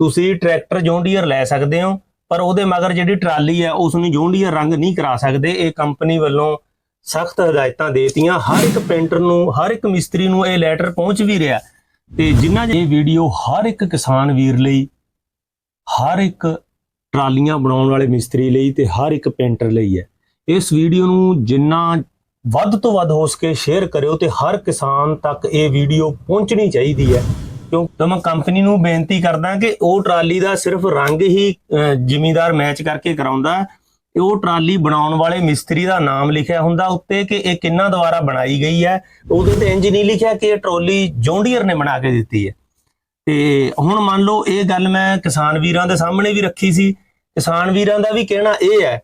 ਤੁਸੀਂ tractor John Deere ਲੈ ਸਕਦੇ ਹੋ, ਪਰ ਉਹਦੇ ਮਗਰ ਜਿਹੜੀ ਟਰਾਲੀ ਹੈ ਉਸ ਨੂੰ ਜੌਂਡੀਅਰ ਰੰਗ ਨਹੀਂ ਕਰਾ ਸਕਦੇ। ਇਹ ਕੰਪਨੀ ਵੱਲੋਂ ਸਖਤ ਹਦਾਇਤਾਂ ਦੇਤੀਆਂ। ਹਰ ਇੱਕ ਪੇਂਟਰ ਨੂੰ, ਹਰ ਇੱਕ ਮਿਸਤਰੀ ਨੂੰ ਇਹ ਲੈਟਰ ਪਹੁੰਚ ਵੀ ਰਿਹਾ। ਤੇ ਜਿਨ੍ਹਾਂ ਇਹ ਵੀਡੀਓ ਹਰ ਇੱਕ ਕਿਸਾਨ ਵੀਰ ਲਈ, ਹਰ ਇੱਕ ਟਰਾਲੀਆਂ ਬਣਾਉਣ ਵਾਲੇ ਮਿਸਤਰੀ ਲਈ ਤੇ ਹਰ ਇੱਕ ਪੇਂਟਰ ਲਈ ਹੈ। ਇਸ ਵੀਡੀਓ ਨੂੰ ਜਿੰਨਾ ਵੱਧ ਤੋਂ ਵੱਧ ਹੋ ਸਕੇ ਸ਼ੇਅਰ ਕਰਿਓ ਤੇ ਹਰ ਕਿਸਾਨ ਤੱਕ ਇਹ ਵੀਡੀਓ ਪਹੁੰਚਣੀ ਚਾਹੀਦੀ ਹੈ। ਕਿਉਂ? ਤਾਂ ਮੈਂ ਕੰਪਨੀ ਨੂੰ ਬੇਨਤੀ ਕਰਦਾ ਕਿ ਉਹ ਟਰਾਲੀ ਦਾ ਸਿਰਫ ਰੰਗ ਹੀ ਜ਼ਿਮੀਦਾਰ ਮੈਚ ਕਰਕੇ ਕਰਾਉਂਦਾ। ਉਹ ਟਰਾਲੀ ਬਣਾਉਣ ਵਾਲੇ ਮਿਸਤਰੀ ਦਾ ਨਾਮ ਲਿਖਿਆ ਹੁੰਦਾ ਉੱਤੇ ਕਿ ਇਹ ਕਿੰਨਾ ਦੁਆਰਾ ਬਣਾਈ ਗਈ ਹੈ। ਉਹਦੇ ਤੇ ਇੰਜ ਨਹੀਂ ਲਿਖਿਆ ਕਿ ਇਹ ਟਰਾਲੀ ਜੌਂਡੀਅਰ ਨੇ ਬਣਾ ਕੇ ਦਿੱਤੀ ਹੈ। ਤੇ ਹੁਣ ਮੰਨ ਲਓ ਇਹ ਗੱਲ ਮੈਂ ਕਿਸਾਨ ਵੀਰਾਂ ਦੇ ਸਾਹਮਣੇ ਵੀ ਰੱਖੀ ਸੀ। ਕਿਸਾਨ ਵੀਰਾਂ ਦਾ ਵੀ ਕਹਿਣਾ ਇਹ ਹੈ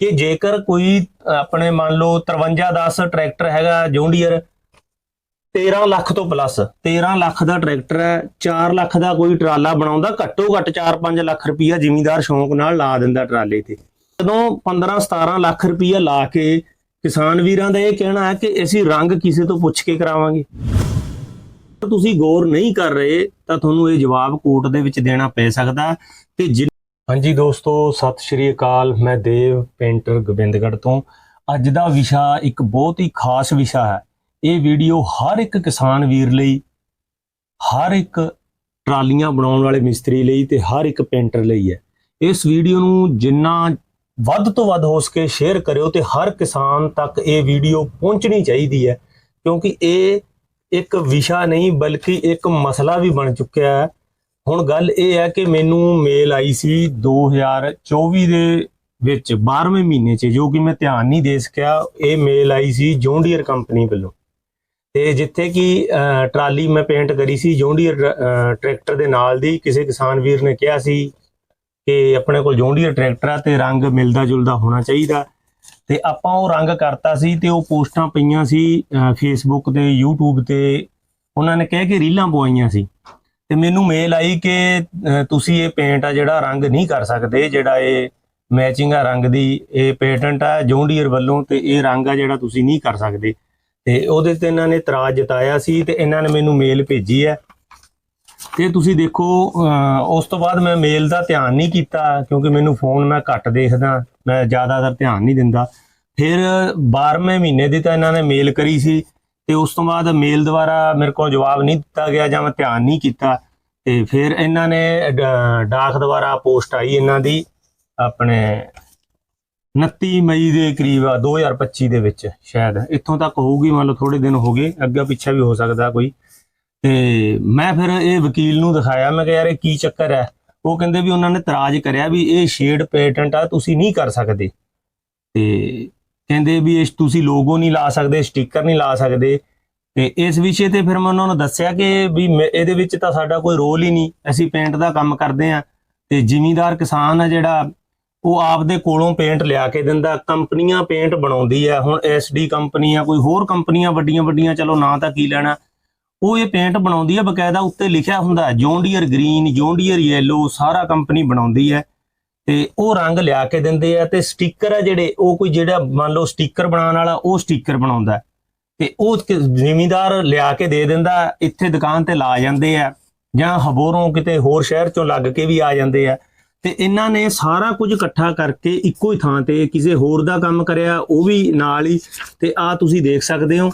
ਕਿ ਜੇਕਰ ਕੋਈ ਆਪਣੇ ਮੰਨ ਲਓ 5310 ਟਰੈਕਟਰ ਹੈਗਾ ਜੌਂਡੀਅਰ 13 ਲੱਖ ਤੋਂ ਪਲੱਸ 13 ਲੱਖ ਦਾ ਟਰੈਕਟਰ ਹੈ 4 ਲੱਖ ਦਾ ਕੋਈ ਟਰਾਲਾ ਬਣਾਉਂਦਾ, ਘੱਟੋ ਘੱਟ 4-5 ਲੱਖ ਰੁਪਈਆ ਜ਼ਿਮੀਂਦਾਰ ਸ਼ੌਂਕ ਨਾਲ ਲਾ ਦਿੰਦਾ ਟਰਾਲੇ ਤੇ। ਜਦੋਂ 15-17 ਲੱਖ ਰੁਪਈਆ ਲਾ ਕੇ ਕਿਸਾਨ ਵੀਰਾਂ ਦਾ ਇਹ ਕਹਿਣਾ ਹੈ ਕਿ ਅਸੀਂ ਰੰਗ ਕਿਸੇ ਤੋਂ ਪੁੱਛ ਕੇ ਕਰਾਵਾਂਗੇ। ਤੁਸੀਂ ਗੌਰ ਨਹੀਂ ਕਰ ਰਹੇ, ਤਾਂ ਤੁਹਾਨੂੰ ਇਹ ਜਵਾਬ ਕੋਰਟ ਦੇ ਵਿੱਚ ਦੇਣਾ ਪੈ ਸਕਦਾ ਤੇ ਜਿਨ- ਹਾਂਜੀ ਦੋਸਤੋ, ਸਤਿ ਸ਼੍ਰੀ ਅਕਾਲ। ਮੈਂ ਦੇਵ, ਪੇਂਟਰ ਗੋਬਿੰਦਗੜ੍ਹ ਤੋਂ। ਅੱਜ ਦਾ ਵਿਸ਼ਾ ਇੱਕ ਬਹੁਤ ਹੀ ਖਾਸ ਵਿਸ਼ਾ ਹੈ। ਇਹ ਵੀਡੀਓ ਹਰ ਇੱਕ ਕਿਸਾਨ ਵੀਰ ਲਈ, ਹਰ ਇੱਕ ਟਰਾਲੀਆਂ ਬਣਾਉਣ ਵਾਲੇ ਮਿਸਤਰੀ ਲਈ ਤੇ ਹਰ ਇੱਕ ਪੇਂਟਰ ਲਈ ਹੈ। ਇਸ ਵੀਡੀਓ ਨੂੰ ਜਿੰਨਾ ਵੱਧ ਤੋਂ ਵੱਧ ਹੋ ਸਕੇ ਸ਼ੇਅਰ ਕਰਿਓ ਤੇ ਹਰ ਕਿਸਾਨ ਤੱਕ ਇਹ ਵੀਡੀਓ ਪਹੁੰਚਣੀ ਚਾਹੀਦੀ ਹੈ, ਕਿਉਂਕਿ ਇਹ ਇੱਕ ਵਿਸ਼ਾ ਨਹੀਂ, ਬਲਕਿ ਇੱਕ ਮਸਲਾ ਵੀ ਬਣ ਚੁੱਕਿਆ ਹੈ। ਹੁਣ ਗੱਲ ਇਹ ਹੈ ਕਿ ਮੈਨੂੰ ਮੇਲ ਆਈ ਸੀ 2024 ਦੇ ਵਿੱਚ 12ਵੇਂ ਮਹੀਨੇ 'ਚ, ਜੋ ਕਿ ਮੈਂ ਧਿਆਨ ਨਹੀਂ ਦੇ ਸਕਿਆ, ਇਹ ਮੇਲ ਆਈ ਸੀ ਜੌਂਡੀਅਰ ਕੰਪਨੀ ਵੱਲੋਂ। ਤੇ ਜਿੱਥੇ ਕਿ ਟਰਾਲੀ ਮੈਂ ਪੇਂਟ ਕਰੀ ਸੀ, ਜੌਂਡੀਅਰ ਟਰੈਕਟਰ ਦੇ ਨਾਲ ਦੀ, ਕਿਸੇ ਕਿਸਾਨ ਵੀਰ ਨੇ ਕਿਹਾ ਸੀ ਕਿ ਆਪਣੇ ਕੋਲ ਜੌਂਡੀਅਰ ਟਰੈਕਟਰ ਆ ਤੇ ਰੰਗ ਮਿਲਦਾ ਜੁਲਦਾ ਹੋਣਾ ਚਾਹੀਦਾ। ਤੇ ਆਪਾਂ ਉਹ ਰੰਗ ਕਰਤਾ ਸੀ ਤੇ ਉਹ ਪੋਸਟਾਂ ਪਈਆਂ ਸੀ ਫੇਸਬੁੱਕ ਤੇ, YouTube ਤੇ। ਉਹਨਾਂ ਨੇ ਕਹਿ ਕੇ ਰੀਲਾਂ ਪਵਾਈਆਂ ਸੀ। ਤੇ ਮੈਨੂੰ ਮੇਲ ਆਈ ਕਿ ਤੁਸੀਂ ਇਹ ਪੇਂਟ ਆ ਜਿਹੜਾ ਰੰਗ ਨਹੀਂ ਕਰ ਸਕਦੇ, ਜਿਹੜਾ ਇਹ ਮੈਚਿੰਗ ਆ ਰੰਗ ਦੀ, ਇਹ ਪੇਟੈਂਟ ਆ ਜੌਂਡੀਅਰ ਵੱਲੋਂ ਤੇ ਇਹ ਰੰਗ ਆ ਜਿਹੜਾ ਤੁਸੀਂ ਨਹੀਂ ਕਰ ਸਕਦੇ। ਤੇ ਉਹਦੇ ਤੇ ਇਹਨਾਂ ਨੇ ਤਰਾਜ ਜਤਾਇਆ ਸੀ ਤੇ ਇਹਨਾਂ ਨੇ ਮੈਨੂੰ ਮੇਲ ਭੇਜੀ ਹੈ। ਤੇ ਤੁਸੀਂ ਦੇਖੋ ਉਸ ਤੋਂ ਬਾਅਦ ਮੈਂ ਮੇਲ ਦਾ ਧਿਆਨ ਨਹੀਂ ਕੀਤਾ ਕਿਉਂਕਿ ਮੈਨੂੰ ਫੋਨ ਮੈਂ ਘੱਟ ਦੇਖਦਾ, ਮੈਂ ਜ਼ਿਆਦਾਤਰ ਧਿਆਨ ਨਹੀਂ ਦਿੰਦਾ। ਫਿਰ 12ਵੇਂ ਮਹੀਨੇ ਦੀ ਤਾਂ ਇਹਨਾਂ ਨੇ ਮੇਲ ਕਰੀ ਸੀ ਤੇ ਉਸ ਤੋਂ ਬਾਅਦ ਮੇਲ ਦੁਆਰਾ ਮੇਰੇ ਕੋਲ ਜਵਾਬ ਨਹੀਂ ਦਿੱਤਾ ਗਿਆ ਜਾਂ ਮੈਂ ਧਿਆਨ ਨਹੀਂ ਕੀਤਾ। ਤੇ ਫਿਰ ਇਹਨਾਂ ਨੇ ਡਾਕ ਦੁਆਰਾ ਪੋਸਟ ਆਈ ਇਹਨਾਂ ਦੀ, ਆਪਣੇ 29 ਮਈ ਦੇ ਕਰੀਬ ਆ, 2025 ਦੇ ਵਿੱਚ ਸ਼ਾਇਦ। ਇੱਥੋਂ ਤੱਕ ਹੋਊਗੀ ਮੰਨ ਲਓ ਥੋੜੇ ਦਿਨ ਹੋ ਗਏ ਅੱਗੇ ਪਿੱਛੇ ਵੀ ਹੋ ਸਕਦਾ ਕੋਈ। ਤੇ ਮੈਂ ਫਿਰ ਇਹ ਵਕੀਲ ਨੂੰ ਦਿਖਾਇਆ ਮੈਂ ਕਿਹਾ ਯਾਰ ਇਹ ਕੀ ਚੱਕਰ ਹੈ? ਉਹ ਕਹਿੰਦੇ ਵੀ ਉਹਨਾਂ ਨੇ ਤਰਾਜ ਕਰਿਆ ਵੀ ਇਹ ਸ਼ੇਡ ਪੇਟੈਂਟ ਆ ਤੁਸੀਂ ਨਹੀਂ ਕਰ ਸਕਦੇ। ਤੇ ਕਹਿੰਦੇ ਵੀ ਇਹ ਤੁਸੀਂ ਲੋਗੋ ਨਹੀਂ ਲਾ ਸਕਦੇ ਸਟicker ਨਹੀਂ ਲਾ ਸਕਦੇ। ਤੇ ਇਸ ਵਿਸ਼ੇ ਤੇ ਫਿਰ ਮੈਂ ਉਹਨਾਂ ਨੂੰ ਦੱਸਿਆ ਕਿ ਵੀ ਮੈਂ- ਇਹਦੇ ਵਿੱਚ ਤਾਂ ਸਾਡਾ ਕੋਈ ਰੋਲ ਹੀ ਨਹੀਂ। ਅਸੀਂ ਪੇਂਟ ਦਾ ਕੰਮ ਕਰਦੇ ਆ ਤੇ ਜ਼ਿਮੀਂਦਾਰ ਕਿਸਾਨ ਆ ਜਿਹੜਾ ਉਹ ਆਪਦੇ ਕੋਲੋਂ ਪੇਂਟ ਲਿਆ ਕੇ ਦਿੰਦਾ, ਕੰਪਨੀਆਂ ਪੇਂਟ ਬਣਾਉਂਦੀ ਆ ਹੁਣ ਐਸਡੀ ਕੰਪਨੀ ਆ ਕੋਈ ਹੋਰ ਕੰਪਨੀਆਂ ਵੱਡੀਆਂ ਵੱਡੀਆਂ, ਚਲੋ ਨਾਂ ਤਾਂ ਕੀ ਲੈਣਾ। ਉਹ ਇਹ ਪੇਂਟ ਬਣਾਉਂਦੀ ਆ ਬਕਾਇਦਾ ਉੱਤੇ ਲਿਖਿਆ ਹੁੰਦਾ John Deere green, John Deere yellow ਸਾਰਾ ਕੰਪਨੀ ਬਣਾਉਂਦੀ ਹੈ। ਤੇ ਉਹ ਰੰਗ ਲਿਆ ਕੇ ਦਿੰਦੇ ਆ ਤੇ ਸਟicker ਆ ਜਿਹੜੇ, ਉਹ ਕੋਈ ਜਿਹੜਾ ਮੰਨ ਲਓ ਸਟicker ਬਣਾਉਣ ਵਾਲਾ, ਉਹ ਸਟicker ਬਣਾਉਂਦਾ ਹੈ। ਤੇ ਉਹ ਕਿ- ਜ਼ਿਮੀਂਦਾਰ ਲਿਆ ਕੇ ਦੇ ਦਿੰਦਾ, ਇੱਥੇ ਦੁਕਾਨ ਤੇ ਲਾ ਜਾਂਦੇ ਆ ਜਾਂ ਹਬੋਰੋਂ ਕਿਤੇ ਹੋਰ ਸ਼ਹਿਰ ਚੋਂ ਲੱਗ ਕੇ ਵੀ ਆ ਜਾਂਦੇ ਆ। ਤੇ ਇਹਨਾਂ ਨੇ ਸਾਰਾ ਕੁਝ ਇਕੱਠਾ ਕਰਕੇ ਇੱਕੋ ਹੀ ਥਾਂ ਤੇ ਕਿਸੇ ਹੋਰ ਦਾ ਕੰਮ ਕਰਿਆ, ਉਹ ਵੀ ਨਾਲ ਹੀ, ਤੇ ਆ ਤੁਸੀਂ ਦੇਖ ਸਕਦੇ ਹੋ।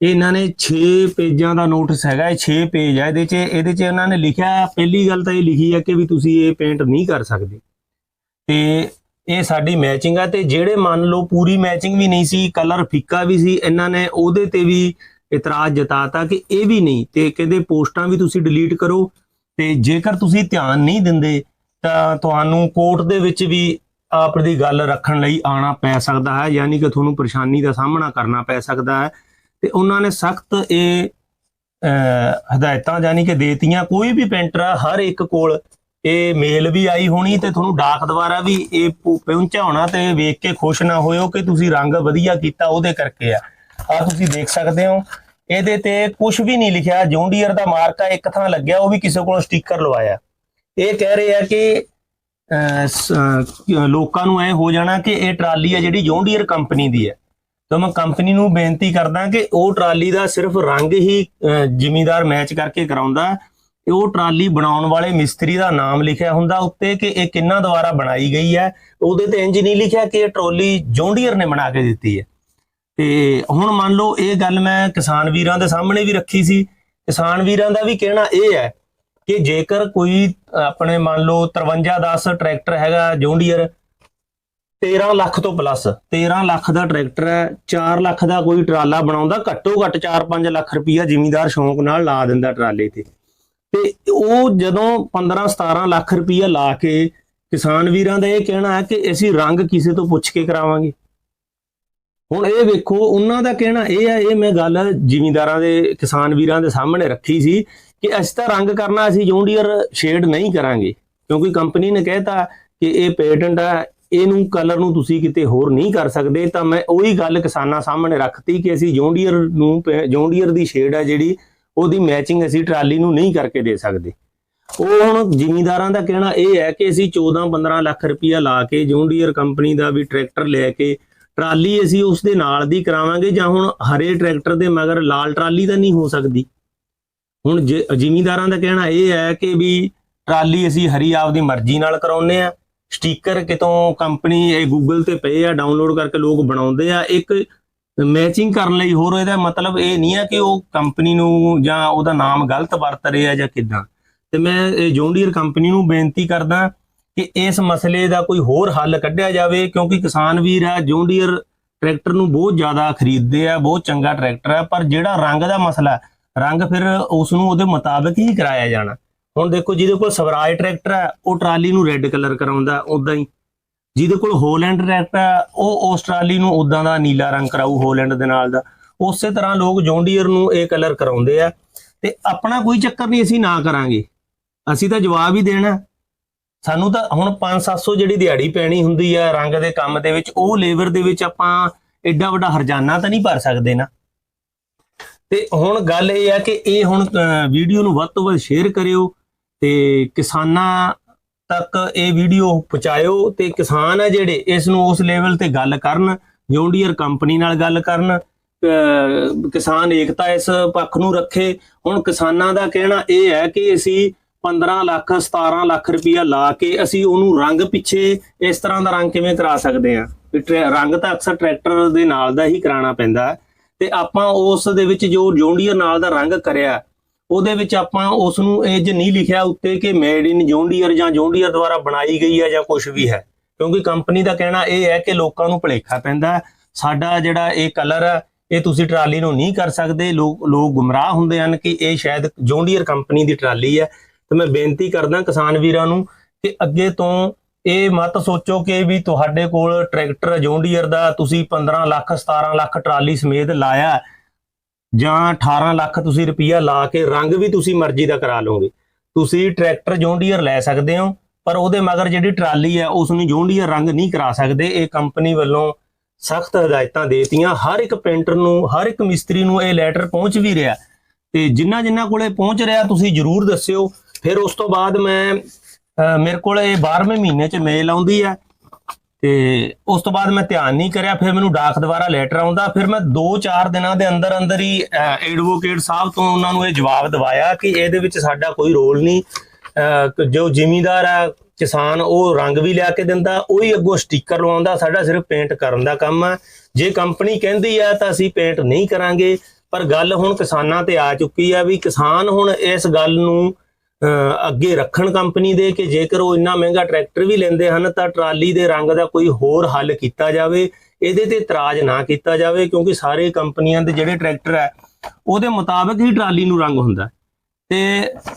ਇਹਨਾਂ ਨੇ 6 ਪੇਜਾਂ ਦਾ ਨੋਟਿਸ ਹੈਗਾ, ਇਹ 6 ਪੇਜ ਹੈ ਇਹਦੇ 'ਚ। ਇਹਦੇ 'ਚ ਇਹਨਾਂ ਨੇ ਲਿਖਿਆ, ਪਹਿਲੀ ਗੱਲ ਤਾਂ ਇਹ ਲਿਖੀ ਹੈ ਕਿ ਵੀ ਤੁਸੀਂ ਇਹ ਪੇਂਟ ਨਹੀਂ ਕਰ ਸਕਦੇ। ਤੇ ਇਹ ਸਾਡੀ ਮੈਚਿੰਗ ਆ, ਤੇ ਜਿਹੜੇ ਮੰਨ ਲਓ ਪੂਰੀ ਮੈਚਿੰਗ ਵੀ ਨਹੀਂ ਸੀ ਕਲਰ ਫਿੱਕਾ ਵੀ ਸੀ, ਇਹਨਾਂ ਨੇ ਉਹਦੇ ਤੇ ਵੀ ਇਤਰਾਜ਼ ਜਤਾਤਾ ਕਿ ਇਹ ਵੀ ਨਹੀਂ, ਤੇ ਕਹਿੰਦੇ ਪੋਸਟਾਂ ਵੀ ਤੁਸੀਂ ਡਿਲੀਟ ਕਰੋ, ਤੇ ਜੇਕਰ ਤੁਸੀਂ ਧਿਆਨ ਨਹੀਂ ਦਿੰਦੇ ਤਾਂ ਤੁਹਾਨੂੰ ਕੋਰਟ ਦੇ ਵਿੱਚ ਵੀ ਆਪ ਦੀ ਗੱਲ ਰੱਖਣ ਲਈ ਆਣਾ ਪੈ ਸਕਦਾ ਹੈ ਯਾਨੀ ਕਿ ਤੁਹਾਨੂੰ ਪਰੇਸ਼ਾਨੀ ਦਾ ਸਾਹਮਣਾ ਕਰਨਾ ਪੈ ਸਕਦਾ ਹੈ। ਤੇ ਉਹਨਾਂ ਨੇ ਸਖਤ ਇਹ ਅਹ, ਹਦਾਇਤਾਂ ਯਾਨੀ ਕਿ ਦੇਤੀਆਂ। ਕੋਈ ਵੀ ਪੇਂਟਰ ਹਰ ਇੱਕ ਕੋਲ ਇਹ ਮੇਲ ਵੀ ਆਈ ਹੋਣੀ ਤੇ ਤੁਹਾਨੂੰ ਡਾਕ ਦੁਆਰਾ ਵੀ ਇਹ ਪੁ- ਪਹੁੰਚਿਆ ਹੋਣਾ ਤੇ ਵੇਖ ਕੇ ਖੁਸ਼ ਨਾ ਹੋਇਓ ਕਿ ਤੁਸੀਂ ਰੰਗ ਵਧੀਆ ਕੀਤਾ ਉਹਦੇ ਕਰਕੇ ਆ। ਆ ਤੁਸੀਂ ਦੇਖ ਸਕਦੇ ਹੋ। ਇਹਦੇ ਤੇ ਕੁਝ ਵੀ ਨਹੀਂ ਲਿਖਿਆ। ਜੌਂਡੀਅਰ ਦਾ ਮਾਰਕਾ ਇੱਕ ਥਾਂ ਲੱਗਿਆ ਉਹ ਵੀ ਕਿਸੇ ਕੋਲੋਂ ਸਟicker ਲਵਾਇਆ। ਇਹ ਕਹਿ ਰਹੇ ਆ ਕਿ ਅਹ, ਲੋਕਾਂ ਨੂੰ ਐ ਹੋ ਜਾਣਾ ਕਿ ਇਹ ਟਰਾਲੀ ਆ ਜਿਹੜੀ ਜੌਂਡੀਅਰ ਕੰਪਨੀ ਦੀ ਹੈ। ਤਾਂ ਮੈਂ ਕੰਪਨੀ ਨੂੰ ਬੇਨਤੀ ਕਰਦਾ ਕਿ ਉਹ ਟਰਾਲੀ ਦਾ ਸਿਰਫ ਰੰਗ ਹੀ ਜ਼ਿਮੀਦਾਰ ਮੈਚ ਕਰਕੇ ਕਰਾਉਂਦਾ। ਉਹ ਟਰਾਲੀ ਬਣਾਉਣ ਵਾਲੇ ਮਿਸਤਰੀ ਦਾ ਨਾਮ ਲਿਖਿਆ ਹੁੰਦਾ ਉੱਤੇ ਕਿ ਇਹ ਕਿੰਨਾ ਦੁਆਰਾ ਬਣਾਈ ਗਈ ਹੈ। ਉਹਦੇ ਤੇ ਇੰਜ ਨਹੀਂ ਲਿਖਿਆ ਕਿ ਇਹ ਟਰਾਲੀ ਜੌਂਡੀਅਰ ਨੇ ਬਣਾ ਕੇ ਦਿੱਤੀ ਹੈ। ਤੇ ਹੁਣ ਮੰਨ ਲਓ ਇਹ ਗੱਲ ਮੈਂ ਕਿਸਾਨ ਵੀਰਾਂ ਦੇ ਸਾਹਮਣੇ ਵੀ ਰੱਖੀ ਸੀ। ਕਿਸਾਨ ਵੀਰਾਂ ਦਾ ਵੀ ਕਹਿਣਾ ਇਹ ਹੈ ਕਿ ਜੇਕਰ ਕੋਈ, ਆਪਣੇ ਮੰਨ ਲਓ 5310 ਟਰੈਕਟਰ ਹੈਗਾ ਜੌਂਡੀਅਰ 13 ਲੱਖ ਤੋਂ ਪਲੱਸ 13 ਲੱਖ ਦਾ ਟਰੈਕਟਰ ਹੈ 4 ਲੱਖ ਦਾ ਕੋਈ ਟਰਾਲਾ ਬਣਾਉਂਦਾ, ਘੱਟੋ ਘੱਟ 4-5 ਲੱਖ ਰੁਪਈਆ ਜ਼ਿਮੀਂਦਾਰ ਸ਼ੌਂਕ ਨਾਲ ਲਾ ਦਿੰਦਾ ਟਰਾਲੇ ਤੇ। ਤੇ ਉਹ ਜਦੋਂ 15-17 ਲੱਖ ਰੁਪਈਆ ਲਾ ਕੇ ਕਿਸਾਨ ਵੀਰਾਂ ਦਾ ਇਹ ਕਹਿਣਾ ਹੈ ਕਿ ਅਸੀਂ ਰੰਗ ਕਿਸੇ ਤੋਂ ਪੁੱਛ ਕੇ ਕਰਾਵਾਂਗੇ। ਹੁਣ ਇਹ ਵੇਖੋ, ਉਹਨਾਂ ਦਾ ਕਹਿਣਾ ਇਹ ਹੈ, ਇਹ ਮੈਂ ਗੱਲ ਜ਼ਿਮੀਂਦਾਰਾਂ ਦੇ, ਕਿਸਾਨ ਵੀਰਾਂ ਦੇ ਸਾਹਮਣੇ ਰੱਖੀ ਸੀ ਕਿ ਅਸੀਂ ਤਾਂ ਰੰਗ ਕਰਨਾ ਅਸੀਂ ਜੌਂਡੀਅਰ ਸ਼ੇਡ ਨਹੀਂ ਕਰਾਂਗੇ। ਕਿਉਂਕਿ ਕੰਪਨੀ ਨੇ ਕਹਿਤਾ ਕਿ ਇਹ ਪੇਟੈਂਟ ਹੈ ਇਹਨੂੰ ਕਲਰ ਨੂੰ ਤੁਸੀਂ ਕਿਤੇ ਹੋਰ ਨਹੀਂ ਕਰ ਸਕਦੇ। ਤਾਂ ਮੈਂ ਉਹੀ ਗੱਲ ਕਿਸਾਨਾਂ ਸਾਹਮਣੇ ਰੱਖਤੀ ਕਿ ਅਸੀਂ ਜੌਂਡੀਅਰ ਨੂੰ ਜੌਂਡੀਅਰ ਦੀ ਸ਼ੇਡ ਹੈ ਜਿਹੜੀ, ਉਹਦੀ ਮੈਚਿੰਗ ਅਸੀਂ ਟਰਾਲੀ ਨੂੰ ਨਹੀਂ ਕਰਕੇ ਦੇ ਸਕਦੇ। ਉਹ ਹੁਣ ਜ਼ਿਮੀਂਦਾਰਾਂ ਦਾ ਕਹਿਣਾ ਇਹ ਹੈ ਕਿ ਅਸੀਂ 14-15 ਲੱਖ ਰੁਪਈਆ ਲਾ ਕੇ ਜੌਂਡੀਅਰ ਕੰਪਨੀ ਦਾ ਵੀ ਟਰੈਕਟਰ ਲੈ ਕੇ ਟਰਾਲੀ ਅਸੀਂ ਉਸ ਦੇ ਨਾਲ ਦੀ ਕਰਾਵਾਂਗੇ ਜਾਂ ਹੁਣ ਹਰੇ ਟਰੈਕਟਰ ਦੇ ਮਗਰ ਲਾਲ ਟਰਾਲੀ ਤਾਂ ਨਹੀਂ ਹੋ ਸਕਦੀ। ਹੁਣ ਜੇ- ਜ਼ਿਮੀਂਦਾਰਾਂ ਦਾ ਕਹਿਣਾ ਇਹ ਹੈ ਕਿ ਵੀ ਟਰਾਲੀ ਅਸੀਂ ਹਰੀ ਆਪ ਦੀ ਮਰਜ਼ੀ ਨਾਲ ਕਰਾਉਨੇ ਆ ਸਟicker ਕਿਤੋਂ ਕੰਪਨੀ ਇਹ ਗੂਗਲ ਤੇ ਪਏ ਆ ਡਾਊਨਲੋਡ ਕਰਕੇ ਲੋਕ ਬਣਾਉਂਦੇ ਆ। ਇੱਕ ਮੈਚਿੰਗ ਕਰਨ ਲਈ ਹੋਰ ਇਹਦਾ ਮਤਲਬ ਇਹ ਨਹੀਂ ਹੈ ਕਿ ਉਹ ਕੰਪਨੀ ਨੂੰ ਜਾਂ ਉਹਦਾ ਨਾਮ ਗਲਤ ਵਰਤ ਰਹੇ ਆ ਜਾਂ ਕਿਦਾਂ। ਤੇ ਮੈਂ ਇਹ ਜੌਂਡੀਅਰ ਕੰਪਨੀ ਨੂੰ ਬੇਨਤੀ ਕਰਦਾ ਕਿ ਇਸ ਮਸਲੇ ਦਾ ਕੋਈ ਹੋਰ ਹੱਲ ਕੱਢਿਆ ਜਾਵੇ, ਕਿਉਂਕਿ ਕਿਸਾਨ ਵੀਰ ਆ ਜੌਂਡੀਅਰ ਟਰੈਕਟਰ ਨੂੰ ਬਹੁਤ ਜ਼ਿਆਦਾ ਖਰੀਦਦੇ ਆ, ਬਹੁਤ ਚੰਗਾ ਟਰੈਕਟਰ ਹੈ ਪਰ ਜਿਹੜਾ ਰੰਗ ਦਾ ਮਸਲਾ ਰੰਗ ਫਿਰ ਉਸ ਨੂੰ ਉਹਦੇ ਮੁਤਾਬਕ ਹੀ ਕਰਾਇਆ ਜਾਣਾ। ਹੁਣ ਦੇਖੋ ਜਿਹਦੇ ਕੋਲ ਸਵਰਾਜ ਟਰੈਕਟਰ ਹੈ, ਉਹ ਟਰਾਲੀ ਨੂੰ ਰੈੱਡ ਕਲਰ ਕਰਾਉਂਦਾ ਉਦਾਂ ਹੀ। ਜਿਹਦੇ ਕੋਲ ਹੋਲੈਂਡ ਟਰੈਕਟਰ ਹੈ, ਉਹ ਉਸ ਟਰਾਲੀ ਨੂੰ ਉਦਾਂ ਦਾ ਨੀਲਾ ਰੰਗ ਕਰਾਊ ਹੋਲੈਂਡ ਦੇ ਨਾਲ ਦਾ। ਉਸੇ ਤਰ੍ਹਾਂ ਲੋਕ ਜੌਂਡੀਅਰ ਨੂੰ ਇਹ ਕਲਰ ਕਰਾਉਂਦੇ ਆ। ਤੇ ਆਪਣਾ ਕੋਈ ਚੱਕਰ ਨਹੀਂ, ਅਸੀਂ ਨਾ ਕਰਾਂਗੇ। ਅਸੀਂ ਤਾਂ ਜਵਾਬ ਹੀ ਦੇਣਾ। ਸਾਨੂੰ ਤਾਂ ਹੁਣ 5-700 ਜਿਹੜੀ ਦਿਹਾੜੀ ਪੈਣੀ ਹੁੰਦੀ ਆ ਰੰਗ ਦੇ ਕੰਮ ਦੇ ਵਿੱਚ, ਉਹ ਲੇਬਰ ਦੇ ਵਿੱਚ ਆਪਾਂ ਐਡਾ ਵੱਡਾ ਹਰਜਾਨਾ ਤਾਂ ਨਹੀਂ ਭਰ ਸਕਦੇ ਨਾ। ਤੇ ਹੁਣ ਗੱਲ ਇਹ ਹੈ ਕਿ ਇਹ ਹੁਣ ਵੀਡੀਓ ਨੂੰ ਵੱਧ ਤੋਂ ਵੱਧ ਸ਼ੇਅਰ ਕਰਿਓ ਤੇ ਕਿਸਾਨਾਂ ਤੱਕ ਇਹ ਵੀਡੀਓ ਪਹੁੰਚਾਇਓ ਤੇ ਕਿਸਾਨ ਆ ਜਿਹੜੇ, ਇਸ ਨੂੰ ਉਸ ਲੈਵਲ ਤੇ ਗੱਲ ਕਰਨ ਜੌਂਡੀਅਰ ਕੰਪਨੀ ਨਾਲ ਗੱਲ ਕਰਨ ਕਿਸਾਨ ਏਕਤਾ ਇਸ ਪੱਖ ਨੂੰ ਰੱਖੇ। ਹੁਣ ਕਿਸਾਨਾਂ ਦਾ ਕਹਿਣਾ ਇਹ ਹੈ ਕਿ ਅਸੀਂ 15 ਲੱਖ 17 ਲੱਖ ਰੁਪਇਆ ਲਾ ਕੇ ਅਸੀਂ ਉਹਨੂੰ ਰੰਗ ਪਿੱਛੇ ਇਸ ਤਰ੍ਹਾਂ ਦਾ ਰੰਗ ਕਿਵੇਂ ਕਰਾ ਸਕਦੇ ਆ ਰੰਗ ਤਾਂ ਅਕਸਰ ਟਰੈਕਟਰ ਦੇ ਨਾਲ ਦਾ ਹੀ ਕਰਾਉਣਾ ਪੈਂਦਾ ਤੇ ਆਪਾਂ ਉਸ ਦੇ ਵਿੱਚ ਜੋ ਜੌਂਡੀਅਰ ਨਾਲ ਦਾ ਰੰਗ ਕਰਿਆ, ਉਹਦੇ ਵਿੱਚ ਆਪਾਂ ਉਸ ਨੂੰ ਇਹ ਜ ਨਹੀਂ ਲਿਖਿਆ ਉੱਤੇ ਕਿ ਮੇਡ ਇਨ ਜੌਂਡੀਅਰ ਜਾਂ ਜੌਂਡੀਅਰ ਦੁਆਰਾ ਬਣਾਈ ਗਈ ਹੈ ਜਾਂ ਕੁਝ ਵੀ ਹੈ, ਕਿਉਂਕਿ ਕੰਪਨੀ ਦਾ ਕਹਿਣਾ ਇਹ ਹੈ ਕਿ ਲੋਕਾਂ ਨੂੰ ਭੁਲੇਖਾ ਪੈਂਦਾ ਸਾਡਾ ਜਿਹੜਾ ਇਹ ਕਲਰ ਹੈ, ਇਹ ਤੁਸੀਂ ਟਰਾਲੀ ਨੂੰ ਨਹੀਂ ਕਰ ਸਕਦੇ। ਲੋਕ ਲੋਕ ਗੁੰਮਰਾਹ ਹੁੰਦੇ ਹਨ ਕਿ ਇਹ ਸ਼ਾਇਦ ਜੌਂਡੀਅਰ ਕੰਪਨੀ ਦੀ ਟਰਾਲੀ ਹੈ। ਤੇ ਮੈਂ ਬੇਨਤੀ ਕਰਦਾ ਕਿਸਾਨ ਵੀਰਾਂ ਨੂੰ ਕਿ ਅੱਗੇ ਤੋਂ ਇਹ ਮਤ ਸੋਚੋ ਕਿ ਵੀ ਤੁਹਾਡੇ ਕੋਲ ਟਰੈਕਟਰ ਜੌਂਡੀਅਰ ਦਾ ਤੁਸੀਂ 15 ਲੱਖ 17 ਲੱਖ ਟਰਾਲੀ ਸਮੇਤ ਲਾਇਆ ਜਾਂ 18 ਲੱਖ ਤੁਸੀਂ ਰੁਪਈਆ ਲਾ ਕੇ ਰੰਗ ਵੀ ਤੁਸੀਂ ਮਰਜ਼ੀ ਦਾ ਕਰਾ ਲਓਗੇ। ਤੁਸੀਂ ਟਰੈਕਟਰ ਜੌਂਡੀਅਰ ਲੈ ਸਕਦੇ ਹੋ, ਪਰ ਉਹਦੇ ਮਗਰ ਜਿਹੜੀ ਟਰਾਲੀ ਹੈ, ਉਸ ਨੂੰ ਜੌਂਡੀਅਰ ਰੰਗ ਨਹੀਂ ਕਰਾ ਸਕਦੇ। ਇਹ ਕੰਪਨੀ ਵੱਲੋਂ ਸਖਤ ਹਦਾਇਤਾਂ ਦੇਤੀਆਂ। ਹਰ ਇੱਕ ਪੇਂਟਰ ਨੂੰ, ਹਰ ਇੱਕ ਮਿਸਤਰੀ ਨੂੰ ਇਹ ਲੈਟਰ ਪਹੁੰਚ ਵੀ ਰਿਹਾ ਤੇ ਜਿੰਨਾ ਜਿੰਨਾ ਕੋਲੇ ਪਹੁੰਚ ਰਿਹਾ, ਤੁਸੀਂ ਜਰੂਰ ਦੱਸਿਓ। ਫਿਰ ਉਸ ਤੋਂ ਬਾਅਦ ਮੈਂ ਮੇਰੇ ਕੋਲ ਇਹ 12ਵੇਂ ਮਹੀਨੇ ਚ ਮੇਲ ਆਉਂਦੀ ਹੈ ਤੇ ਉਸ ਤੋਂ ਬਾਅਦ ਮੈਂ ਧਿਆਨ ਨਹੀਂ ਕਰਿਆ, ਫਿਰ ਮੈਨੂੰ ਡਾਕ ਦੁਆਰਾ ਲੈਟਰ ਆਉਂਦਾ, ਫਿਰ ਮੈਂ 2-4 ਦਿਨਾਂ ਦੇ ਅੰਦਰ ਅੰਦਰ ਹੀ ਐਡਵੋਕੇਟ ਸਾਹਿਬ ਤੋਂ ਉਹਨਾਂ ਨੂੰ ਇਹ ਜਵਾਬ ਦਿਵਾਇਆ ਕਿ ਇਹਦੇ ਵਿੱਚ ਸਾਡਾ ਕੋਈ ਰੋਲ ਨਹੀਂ। ਜੋ ਜ਼ਿਮੀਂਦਾਰ ਆ, ਕਿਸਾਨ, ਉਹ ਰੰਗ ਵੀ ਲਿਆ ਕੇ ਦਿੰਦਾ, ਉਹੀ ਅੱਗੋਂ ਸਟicker ਲਵਾਉਂਦਾ, ਸਾਡਾ ਸਿਰਫ ਪੇਂਟ ਕਰਨ ਦਾ ਕੰਮ ਆ। ਜੇ ਕੰਪਨੀ ਕਹਿੰਦੀ ਆ ਤਾਂ ਅਸੀਂ ਪੇਂਟ ਨਹੀਂ ਕਰਾਂਗੇ, ਪਰ ਗੱਲ ਹੁਣ ਕਿਸਾਨਾਂ ਤੇ ਆ ਚੁੱਕੀ ਆ ਵੀ ਕਿਸਾਨ ਹੁਣ ਇਸ ਗੱਲ ਨੂੰ ਅੱਗੇ ਰੱਖਣ ਕੰਪਨੀ ਦੇ ਕਿ ਜੇਕਰ ਉਹ ਇੰਨਾ ਮਹਿੰਗਾ ਟਰੈਕਟਰ ਵੀ ਲੈਂਦੇ ਹਨ ਤਾਂ ਟਰਾਲੀ ਦੇ ਰੰਗ ਦਾ ਕੋਈ ਹੋਰ ਹੱਲ ਕੀਤਾ ਜਾਵੇ, ਇਹਦੇ ਤੇ ਇਤਰਾਜ਼ ਨਾ ਕੀਤਾ ਜਾਵੇ, ਕਿਉਂਕਿ ਸਾਰੇ ਕੰਪਨੀਆਂ ਦੇ ਜਿਹੜੇ ਟਰੈਕਟਰ ਹੈ, ਉਹਦੇ ਮੁਤਾਬਕ ਹੀ ਟਰਾਲੀ ਨੂੰ ਰੰਗ ਹੁੰਦਾ ਤੇ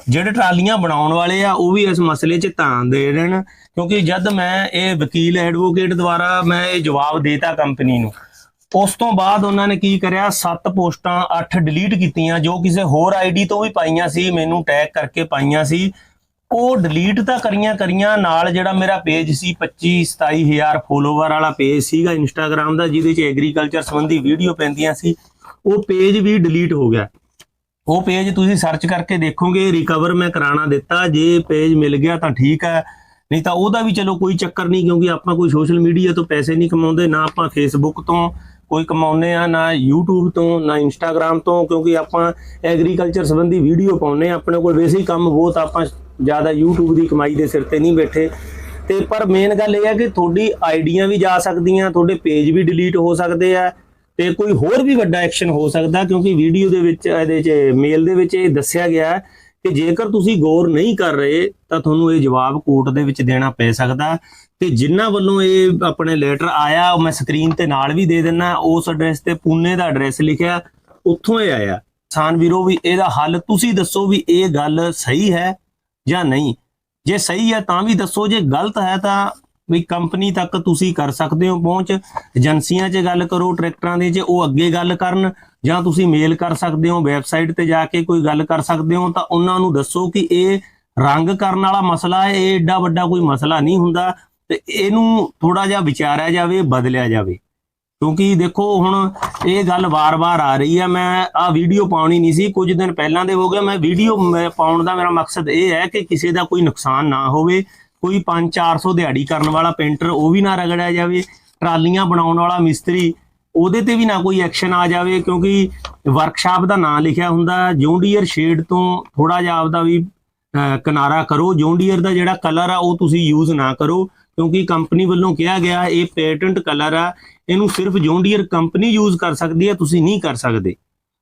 ਜਿਹੜੇ ਟਰਾਲੀਆਂ ਬਣਾਉਣ ਵਾਲੇ ਆ, ਉਹ ਵੀ ਇਸ ਮਸਲੇ 'ਚ ਧਿਆਨ ਦੇ ਦੇਣ ਕਿਉਂਕਿ ਜਦ ਮੈਂ ਇਹ ਵਕੀਲ ਐਡਵੋਕੇਟ ਦੁਆਰਾ ਮੈਂ ਇਹ ਜਵਾਬ ਦੇਤਾ ਕੰਪਨੀ ਨੂੰ ਉਸ ਤੋਂ ਬਾਅਦ ਉਹਨਾਂ ਨੇ ਕੀ ਕਰਿਆ? 7 ਪੋਸਟਾਂ 8 ਡਿਲੀਟ ਕੀਤੀਆਂ, ਜੋ ਕਿਸੇ ਹੋਰ ਆਈਡੀ ਤੋਂ ਵੀ ਪਾਈਆਂ ਸੀ, ਮੈਨੂੰ ਟੈਗ ਕਰਕੇ ਪਾਈਆਂ ਸੀ। ਉਹ ਡਿਲੀਟ ਤਾਂ ਕਰੀਆਂ ਕਰੀਆਂ, ਨਾਲ ਜਿਹੜਾ ਮੇਰਾ ਪੇਜ ਸੀ 25 27000 ਫੋਲੋਵਰ ਵਾਲਾ ਪੇਜ ਸੀਗਾ ਇੰਸਟਾਗ੍ਰam ਦਾ, ਜਿਹਦੇ 'ਚ ਐਗਰੀਕਲਚਰ ਸੰਬੰਧੀ ਵੀਡੀਓ ਪੈਂਦੀਆਂ ਸੀ, ਉਹ ਪੇਜ ਵੀ ਡਿਲੀਟ ਹੋ ਗਿਆ। ਉਹ ਪੇਜ ਤੁਸੀਂ ਸਰਚ ਕਰਕੇ ਦੇਖੋਗੇ ਰਿਕਵਰ ਮੈਂ ਕਰਾਣਾ ਦਿੱਤਾ, ਜੇ ਪੇਜ ਮਿਲ ਗਿਆ ਤਾਂ ਠੀਕ ਹੈ। ਨਹੀਂ ਤਾਂ ਉਹਦਾ ਵੀ ਚਲੋ ਕੋਈ ਚੱਕਰ ਨਹੀਂ, ਕਿਉਂਕਿ ਆਪਾਂ ਕੋਈ ਸੋਸ਼ਲ ਮੀਡੀਆ ਤੋਂ ਪੈਸੇ ਨਹੀਂ ਕਮਾਉਂਦੇ, ਨਾ ਆਪਾਂ ਫੇਸਬੁੱਕ ਤੋਂ। ਕੋਈ ਕਮਾਉਂਦੇ ਆ ਨਾ YouTube ਤੋਂ, ਨਾ Instagram ਤੋਂ, ਕਿਉਂਕਿ ਆਪਾਂ ਐਗਰੀਕਲਚਰ ਸੰਬੰਧੀ ਵੀਡੀਓ ਪਾਉਂਦੇ ਆ, ਆਪਣੇ ਕੋਲ ਵੈਸੇ ਹੀ ਕੰਮ ਬਹੁਤ ਆਪਾਂ ਜ਼ਿਆਦਾ YouTube ਦੀ ਕਮਾਈ ਦੇ ਸਿਰ ਤੇ ਨਹੀਂ ਬੈਠੇ। ਤੇ ਪਰ ਮੇਨ ਗੱਲ ਇਹ ਹੈ ਕਿ ਤੁਹਾਡੀ ਆਈਡੀਆਂ ਵੀ ਜਾ ਸਕਦੀਆਂ, ਤੁਹਾਡੇ ਪੇਜ ਵੀ ਡਿਲੀਟ ਹੋ ਸਕਦੇ ਆ, ਤੇ ਕੋਈ ਹੋਰ ਵੀ ਵੱਡਾ ਐਕਸ਼ਨ ਹੋ ਸਕਦਾ, ਕਿਉਂਕਿ ਵੀਡੀਓ ਦੇ ਵਿੱਚ, ਇਹਦੇ ਚ ਮੇਲ ਦੇ ਵਿੱਚ ਇਹ ਦੱਸਿਆ ਗਿਆ ਹੈ ਕਿ ਜੇਕਰ ਤੁਸੀਂ ਗੌਰ ਨਹੀਂ ਕਰ ਰਹੇ, ਤਾਂ ਤੁਹਾਨੂੰ ਇਹ ਜਵਾਬ ਕੋਰਟ ਦੇ ਵਿੱਚ ਦੇਣਾ ਪੈ ਸਕਦਾ। ਤੇ ਜਿਨ੍ਹਾਂ ਵੱਲੋਂ ਇਹ ਆਪਣੇ ਲੈਟਰ ਆਇਆ, ਉਹ ਮੈਂ ਸਕਰੀਨ ਤੇ ਨਾਲ ਵੀ ਦੇ ਦਿੰਨਾ, ਉਸ ਐਡਰੈਸ ਤੇ ਪੂਨੇ ਦਾ ਐਡਰੈਸ ਲਿਖਿਆ, ਉੱਥੋਂ ਇਹ ਆਇਆ। ਕਿਸਾਨ ਵੀਰੋ, ਵੀ ਇਹਦਾ ਹੱਲ ਤੁਸੀਂ ਦੱਸੋ ਵੀ ਇਹ ਗੱਲ ਸਹੀ ਹੈ ਜਾਂ ਨਹੀਂ। ਜੇ ਸਹੀ ਹੈ, ਤਾਂ ਵੀ ਦੱਸੋ। ਜੇ ਗਲਤ ਹੈ, ਤਾਂ ਵੀ ਕੰਪਨੀ ਤੱਕ ਤੁਸੀਂ ਕਰ ਸਕਦੇ ਹੋ ਪਹੁੰਚ। ਏਜੰਸੀਆਂ 'ਚ ਗੱਲ ਕਰੋ, ਟਰੈਕਟਰਾਂ ਦੇ 'ਚ ਉਹ ਅੱਗੇ ਗੱਲ ਕਰਨ ਜਾਂ ਤੁਸੀਂ ਮੇਲ ਕਰ ਸਕਦੇ ਹੋ, ਵੈਬਸਾਈਟ ਤੇ ਜਾ ਕੇ ਕੋਈ ਗੱਲ ਕਰ ਸਕਦੇ ਹੋ, ਤਾਂ ਉਹਨਾਂ ਨੂੰ ਦੱਸੋ ਕਿ ਇਹ ਰੰਗ ਕਰਨ ਵਾਲਾ ਮਸਲਾ ਹੈ, ਇਹ ਏਡਾ ਵੱਡਾ ਕੋਈ ਮਸਲਾ ਨਹੀਂ ਹੁੰਦਾ ਤੇ ਇਹਨੂੰ ਥੋੜਾ ਜਿਹਾ ਵਿਚਾਰਿਆ ਜਾਵੇ, ਬਦਲਿਆ ਜਾਵੇ। ਕਿਉਂਕਿ ਦੇਖੋ ਹੁਣ ਇਹ ਗੱਲ ਵਾਰ-ਵਾਰ ਆ ਰਹੀ ਹੈ, ਮੈਂ ਆ ਵੀਡੀਓ ਪਾਉਣੀ ਨਹੀਂ ਸੀ, ਕੁਝ ਦਿਨ ਪਹਿਲਾਂ ਦੇ ਹੋ ਗਿਆ ਮੈਂ ਵੀਡੀਓ ਪਾਉਣ ਦਾ ਮੇਰਾ ਮਕਸਦ ਇਹ ਹੈ ਕਿ ਕਿਸੇ ਦਾ ਕੋਈ ਨੁਕਸਾਨ ਨਾ ਹੋਵੇ। ਕੋਈ 5-400 ਦਿਹਾੜੀ ਕਰਨ ਵਾਲਾ ਪੇਂਟਰ ਉਹ ਵੀ ਨਾ ਰਗੜਿਆ ਜਾਵੇ, ਟਰਾਲੀਆਂ ਬਣਾਉਣ ਵਾਲਾ ਮਿਸਤਰੀ, ਉਹਦੇ ਤੇ ਵੀ ਨਾ ਕੋਈ ਐਕਸ਼ਨ ਆ ਜਾਵੇ, ਕਿਉਂਕਿ ਵਰਕਸ਼ਾਪ ਦਾ ਨਾਂ ਲਿਖਿਆ ਹੁੰਦਾ ਜੌਂਡੀਅਰ ਸ਼ੇਡ ਤੋਂ ਥੋੜਾ ਜਿਹਾ ਆਪਦਾ ਵੀ ਕਿਨਾਰਾ ਕਰੋ ਜੌਂਡੀਅਰ ਦਾ ਜਿਹੜਾ ਕਲਰ ਆ, ਉਹ ਤੁਸੀਂ ਯੂਜ਼ ਨਾ ਕਰੋ, ਕਿਉਂਕਿ ਕੰਪਨੀ ਵੱਲੋਂ ਕਿਹਾ ਗਿਆ, ਇਹ ਪੇਟੈਂਟ ਕਲਰ ਆ, ਇਹਨੂੰ ਸਿਰਫ ਜੌਂਡੀਅਰ ਕੰਪਨੀ ਯੂਜ਼ ਕਰ ਸਕਦੀ ਹੈ, ਤੁਸੀਂ ਨਹੀਂ ਕਰ ਸਕਦੇ।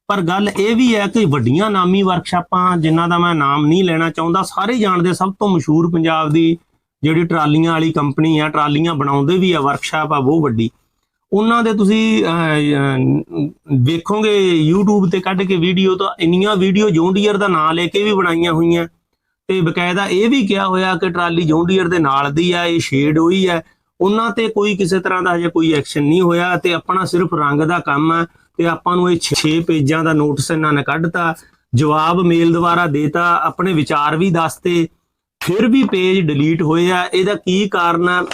ਪਰ ਗੱਲ ਇਹ ਵੀ ਹੈ ਕਿ ਵੱਡੀਆਂ ਨਾਮੀ ਵਰਕਸ਼ਾਪਾਂ ਜਿਨ੍ਹਾਂ ਦਾ ਮੈਂ ਨਾਮ ਨਹੀਂ ਲੈਣਾ ਚਾਹੁੰਦਾ, ਸਾਰੇ ਜਾਣਦੇ ਸਭ ਤੋਂ ਮਸ਼ਹੂਰ ਪੰਜਾਬ ਦੀ ਜਿਹੜੀ ਟਰਾਲੀਆਂ ਵਾਲੀ ਕੰਪਨੀ ਆ, ਟਰਾਲੀਆਂ ਬਣਾਉਂਦੇ ਵੀ ਆ ਵਰਕਸ਼ਾਪ ਆ, ਬਹੁਤ ਵੱਡੀ। ਉਹਨਾਂ ਦੇ ਤੁਸੀਂ ਵੇਖੋਗੇ YouTube ਤੇ ਕੱਢ ਕੇ ਵੀਡੀਓ ਤਾਂ ਇੰਨੀਆਂ ਵੀਡੀਓ ਜੌਂਡੀਅਰ ਦਾ ਨਾਂ ਲੈ ਕੇ ਵੀ ਬਣਾਈਆਂ ਹੋਈਆਂ। ਤੇ ਬਕਾਇਦਾ ਇਹ ਵੀ ਕਿਹਾ ਹੋਇਆ ਕਿ ਟਰਾਲੀ ਜੌਂਡੀਅਰ ਦੇ ਨਾਲ ਦੀ ਆ, ਇਹ ਸ਼ੇਡ ਹੋਈ ਹੈ ਉਹਨਾਂ ਤੇ ਕੋਈ ਕਿਸੇ ਤਰ੍ਹਾਂ ਦਾ ਹਜੇ ਕੋਈ ਐਕਸ਼ਨ ਨਹੀਂ ਹੋਇਆ ਤੇ ਆਪਣਾ ਸਿਰਫ ਰੰਗ ਦਾ ਕੰਮ ਹੈ ਤੇ ਆਪਾਂ ਨੂੰ ਇਹ 6 ਪੇਜਾਂ ਦਾ ਨੋਟਿਸ ਇਹਨਾਂ ਨੇ ਕੱਢਤਾ। ਜਵਾਬ ਮੇਲ ਦੁਆਰਾ ਦੇਤਾ, ਆਪਣੇ ਵਿਚਾਰ ਵੀ ਦੱਸਤੇ। ਫਿਰ ਵੀ ਪੇਜ ਡਿਲੀਟ ਹੋਏ ਆ, ਇਹਦਾ ਕੀ ਕਾਰਨ ਆ?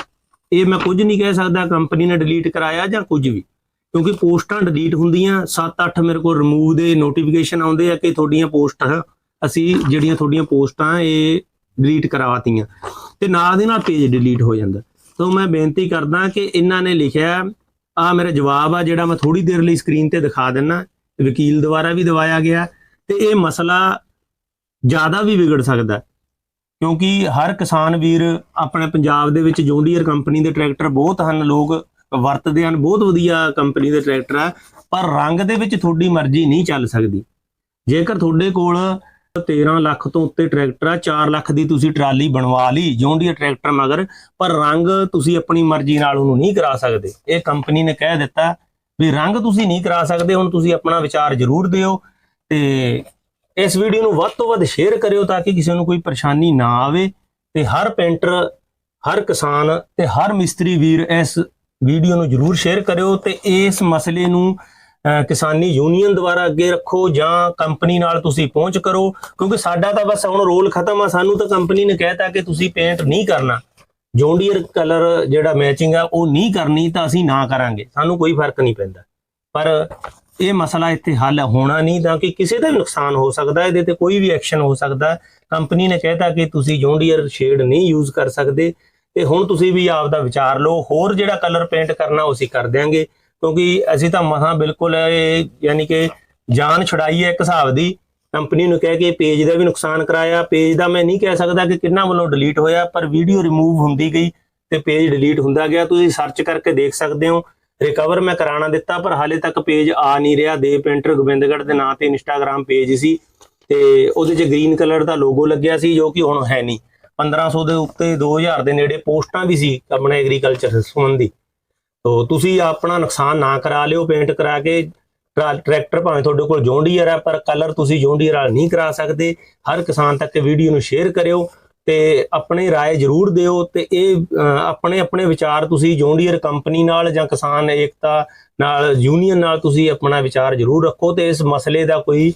ਇਹ ਮੈਂ ਕੁਝ ਨਹੀਂ ਕਹਿ ਸਕਦਾ ਕੰਪਨੀ ਨੇ ਡਿਲੀਟ ਕਰਾਇਆ ਜਾਂ ਕੁਝ ਵੀ। ਕਿਉਂਕਿ ਪੋਸਟਾਂ ਡਿਲੀਟ ਹੁੰਦੀਆਂ 7-8 ਮੇਰੇ ਕੋਲ ਰਿਮੂਵ ਦੇ ਨੋਟੀਫਿਕੇਸ਼ਨ ਆਉਂਦੇ ਆ ਕਿ ਤੁਹਾਡੀਆਂ ਪੋਸਟਾਂ, ਅਸੀਂ ਜਿਹੜੀਆਂ ਤੁਹਾਡੀਆਂ ਪੋਸਟਾਂ, ਇਹ ਡਿਲੀਟ ਕਰਵਾਤੀਆਂ ਤੇ ਨਾਲ ਦੇ ਨਾਲ ਪੇਜ ਡਿਲੀਟ ਹੋ ਜਾਂਦਾ। ਸੋ ਮੈਂ ਬੇਨਤੀ ਕਰਦਾ ਕਿ ਇਹਨਾਂ ਨੇ ਲਿਖਿਆ, ਆ ਮੇਰਾ ਜਵਾਬ ਆ, ਜਿਹੜਾ ਮੈਂ ਥੋੜੀ ਦੇਰ ਲਈ ਸਕਰੀਨ ਤੇ ਦਿਖਾ ਦਿੰਨਾ। ਵਕੀਲ ਦੁਆਰਾ ਵੀ ਦਵਾਇਆ ਗਿਆ ਤੇ ਇਹ ਮਸਲਾ ਜ਼ਿਆਦਾ ਵੀ ਵਿਗੜ ਸਕਦਾ। ਕਿਉਂਕਿ ਹਰ ਕਿਸਾਨ ਵੀਰ ਆਪਣੇ ਪੰਜਾਬ ਦੇ ਵਿੱਚ ਜੌਂਡੀਅਰ ਕੰਪਨੀ ਦੇ ਟਰੈਕਟਰ ਬਹੁਤ ਹਨ, ਲੋਕ ਵਰਤਦੇ ਹਨ, ਬਹੁਤ ਵਧੀਆ ਕੰਪਨੀ ਦੇ ਟਰੈਕਟਰ ਆ, ਪਰ ਰੰਗ ਦੇ ਵਿੱਚ ਤੁਹਾਡੀ ਮਰਜ਼ੀ ਨਹੀਂ ਚੱਲ ਸਕਦੀ। ਜੇਕਰ ਤੁਹਾਡੇ ਕੋਲ 13 ਲੱਖ ਤੋਂ ਉੱਤੇ ਟਰੈਕਟਰ ਆ 4 ਲੱਖ ਦੀ ਤੁਸੀਂ ਟਰਾਲੀ ਬਣਵਾ ਲਈ, ਜੌਂਡੀਅਰ ਟਰੈਕਟਰ ਮਗਰ, ਪਰ ਰੰਗ ਤੁਸੀਂ ਆਪਣੀ ਮਰਜ਼ੀ ਨਾਲ ਉਹਨੂੰ ਨਹੀਂ ਕਰਾ ਸਕਦੇ। ਇਹ ਕੰਪਨੀ ਨੇ ਕਹਿ ਦਿੱਤਾ ਵੀ ਰੰਗ ਤੁਸੀਂ ਨਹੀਂ ਕਰਾ ਸਕਦੇ, ਹੁਣ ਤੁਸੀਂ ਆਪਣਾ ਵਿਚਾਰ ਜ਼ਰੂਰ ਦਿਓ ਤੇ ਇਸ ਵੀਡੀਓ ਨੂੰ ਵੱਧ ਤੋਂ ਵੱਧ ਸ਼ੇਅਰ ਕਰਿਓ ਤਾਂ ਕਿ ਕਿਸੇ ਨੂੰ ਕੋਈ ਪਰੇਸ਼ਾਨੀ ਨਾ ਆਵੇ ਤੇ ਹਰ ਪੇਂਟਰ ਹਰ ਕਿਸਾਨ ਤੇ ਹਰ ਮਿਸਤਰੀ ਵੀਰ ਇਸ ਵੀਡੀਓ ਨੂੰ ਜਰੂਰ ਸ਼ੇਅਰ ਕਰਿਓ ਤੇ ਇਸ ਮਸਲੇ ਨੂੰ ਕਿਸਾਨੀ ਯੂਨੀਅਨ ਦੁਆਰਾ ਅੱਗੇ ਰੱਖੋ ਜਾਂ ਕੰਪਨੀ ਨਾਲ ਤੁਸੀਂ ਪਹੁੰਚ ਕਰੋ, ਕਿਉਂਕਿ ਸਾਡਾ ਤਾਂ ਬਸ ਹੁਣ ਰੋਲ ਖਤਮ ਆ, ਸਾਨੂੰ ਤਾਂ ਕੰਪਨੀ ਨੇ ਕਹਿਤਾ ਕਿ ਤੁਸੀਂ ਪੇਂਟ ਨਹੀਂ ਕਰਨਾ। ਜੌਂਡੀਅਰ ਕਲਰ ਜਿਹੜਾ ਮੈਚਿੰਗ ਆ, ਉਹ ਨਹੀਂ ਕਰਨੀ ਤਾਂ ਅਸੀਂ ਨਾ ਕਰਾਂਗੇ, ਸਾਨੂੰ ਕੋਈ ਫ਼ਰਕ ਨਹੀਂ ਪੈਂਦਾ। ਪਰ ਇਹ ਮਸਲਾ ਇੱਥੇ ਹੱਲ ਹੋਣਾ ਨਹੀਂ ਤਾਂ ਕਿ ਕਿਸੇ ਦਾ ਵੀ ਨੁਕਸਾਨ ਹੋ ਸਕਦਾ ਇਹਦੇ ਤੇ ਕੋਈ ਵੀ ਐਕਸ਼ਨ ਹੋ ਸਕਦਾ ਕੰਪਨੀ ਨੇ ਕਹਿਤਾ ਕਿ ਤੁਸੀਂ ਜੌਂਡੀਅਰ ਸ਼ੇਡ ਨਹੀਂ ਯੂਜ਼ ਕਰ ਸਕਦੇ ਤੇ ਹੁਣ ਤੁਸੀਂ ਵੀ ਆਪ ਦਾ ਵਿਚਾਰ ਲਓ, ਹੋਰ ਜਿਹੜਾ ਕਲਰ ਪੇਂਟ ਕਰਨਾ ਉਹ ਅਸੀਂ ਕਰ ਦਿਆਂਗੇ। ਕਿਉਂਕਿ ਅਸੀਂ ਤਾਂ ਮਸਾਂ ਬਿਲਕੁਲ ਯਾਨੀ ਕਿ ਜਾਨ ਛੁਡਾਈ ਹੈ ਇੱਕ ਹਿਸਾਬ ਦੀ। ਕੰਪਨੀ ਨੂੰ ਕਹਿ ਕੇ ਪੇਜ ਦਾ ਵੀ ਨੁਕਸਾਨ ਕਰਾਇਆ। ਪੇਜ ਦਾ ਮੈਂ ਨਹੀਂ ਕਹਿ ਸਕਦਾ ਕਿ ਕਿੰਨਾ ਵੱਲੋਂ ਡਿਲੀਟ ਹੋਇਆ, ਪਰ ਵੀਡੀਓ ਰਿਮੂਵ ਹੁੰਦੀ ਗਈ ਤੇ ਪੇਜ ਡਿਲੀਟ ਹੁੰਦਾ ਗਿਆ। ਤੁਸੀਂ ਸਰਚ ਕਰਕੇ ਦੇਖ ਸਕਦੇ ਹੋ। ਰਿਕਵਰ ਮੈਂ ਕਰਾਣਾ ਦਿੱਤਾ ਪਰ ਹਾਲੇ ਤੱਕ ਪੇਜ ਆ ਨਹੀਂ ਰਿਹਾ। ਦੇ ਪੇਂਟਰ ਗੋਬਿੰਦਗੜ੍ਹ ਦੇ ਨਾਂ ਤੇ ਇੰਸਟਾਗ੍ਰam ਪੇਜ ਸੀ ਤੇ ਉਹਦੇ 'ਚ ਗ੍ਰੀਨ ਕਲਰ ਦਾ ਲੋਗੋ ਲੱਗਿਆ ਸੀ ਜੋ ਕਿ ਹੁਣ ਹੈ ਨਹੀਂ। 1500 ਦੇ ਉੱਤੇ 2000 ਦੇ ਨੇੜੇ ਪੋਸਟਾਂ ਵੀ ਸੀ ਆਪਣਾ ਐਗਰੀਕਲਚਰ ਸੰਬੰਧੀ। ਤੋ ਤੁਸੀਂ ਆਪਣਾ ਨੁਕਸਾਨ ਨਾ ਕਰਾ ਲਿਓ ਪੇਂਟ ਕਰਾ ਕੇ। ਟਰਾ- ਟਰੈਕਟਰ ਭਾਵੇਂ ਤੁਹਾਡੇ ਕੋਲ ਜੌਂਡੀਅਰ ਹੈ ਪਰ ਕਲਰ ਤੁਸੀਂ ਜੌਂਡੀਅਰ ਵਾਲਾ ਨਹੀਂ ਕਰਾ ਸਕਦੇ। ਹਰ ਕਿਸਾਨ ਤੱਕ ਵੀਡੀਓ ਨੂੰ ਸ਼ੇਅਰ ਕਰਿਓ। ਤੇ ਆਪਣੀ رائے ਜ਼ਰੂਰ ਦਿਓ ਤੇ ਇਹ ਅਹ, ਆਪਣੇ ਆਪਣੇ ਵਿਚਾਰ ਤੁਸੀਂ ਜੌਂਡੀਅਰ ਕੰਪਨੀ ਨਾਲ ਜਾਂ ਕਿਸਾਨ ਏਕਤਾ ਨਾਲ ਯੂਨੀਅਨ ਨਾਲ ਤੁਸੀਂ ਆਪਣਾ ਵਿਚਾਰ ਜ਼ਰੂਰ ਰੱਖੋ ਤੇ ਇਸ ਮਸਲੇ ਦਾ ਕੋਈ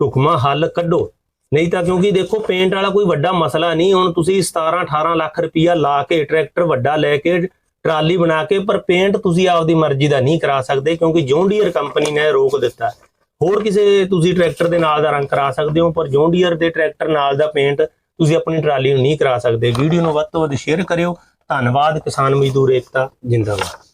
ਢੁਕਮਾ ਹੱਲ ਕੱਢੋ ਨਹੀਂ ਤਾਂ ਕਿਉਂਕਿ ਦੇਖੋ ਪੇਂਟ ਵਾਲਾ ਕੋਈ ਵੱਡਾ ਮਸਲਾ ਨਹੀਂ ਹੁਣ ਤੁਸੀਂ 17 18 ਲੱਖ ਰੁਪਈਆ ਲਾ ਕੇ ਟਰੈਕਟਰ ਵੱਡਾ ਲੈ ਕੇ ਟਰਾਲੀ ਬਣਾ ਕੇ ਪਰ ਪੇਂਟ ਤੁਸੀਂ ਆਪਦੀ ਮਰਜ਼ੀ ਦਾ ਨਹੀਂ ਕਰਾ ਸਕਦੇ ਕਿਉਂਕਿ ਜੌਂਡੀਅਰ ਕੰਪਨੀ ਨੇ ਰੋਕ ਦਿੱਤਾ ਹੋਰ ਕਿਸੇ ਤੁਸੀਂ ਟਰੈਕਟਰ ਦੇ ਨਾਲ ਦਾ ਰੰਗ ਕਰਾ ਸਕਦੇ ਹੋ ਪਰ ਜੌਂਡੀਅਰ ਦੇ ਟਰੈਕਟਰ ਨਾਲ ਦਾ ਪੇਂਟ ਤੁਸੀਂ ਆਪਣੀ ਟਰਾਲੀ ਨੂੰ ਨਹੀਂ ਕਰਾ ਸਕਦੇ। ਵੀਡੀਓ ਨੂੰ ਵੱਧ ਤੋਂ ਵੱਧ ਸ਼ੇਅਰ ਕਰਿਓ। ਧੰਨਵਾਦ, ਕਿਸਾਨ ਮਜ਼ਦੂਰ ਏਕਤਾ, ਜਿੰਦਾਬਾਦ।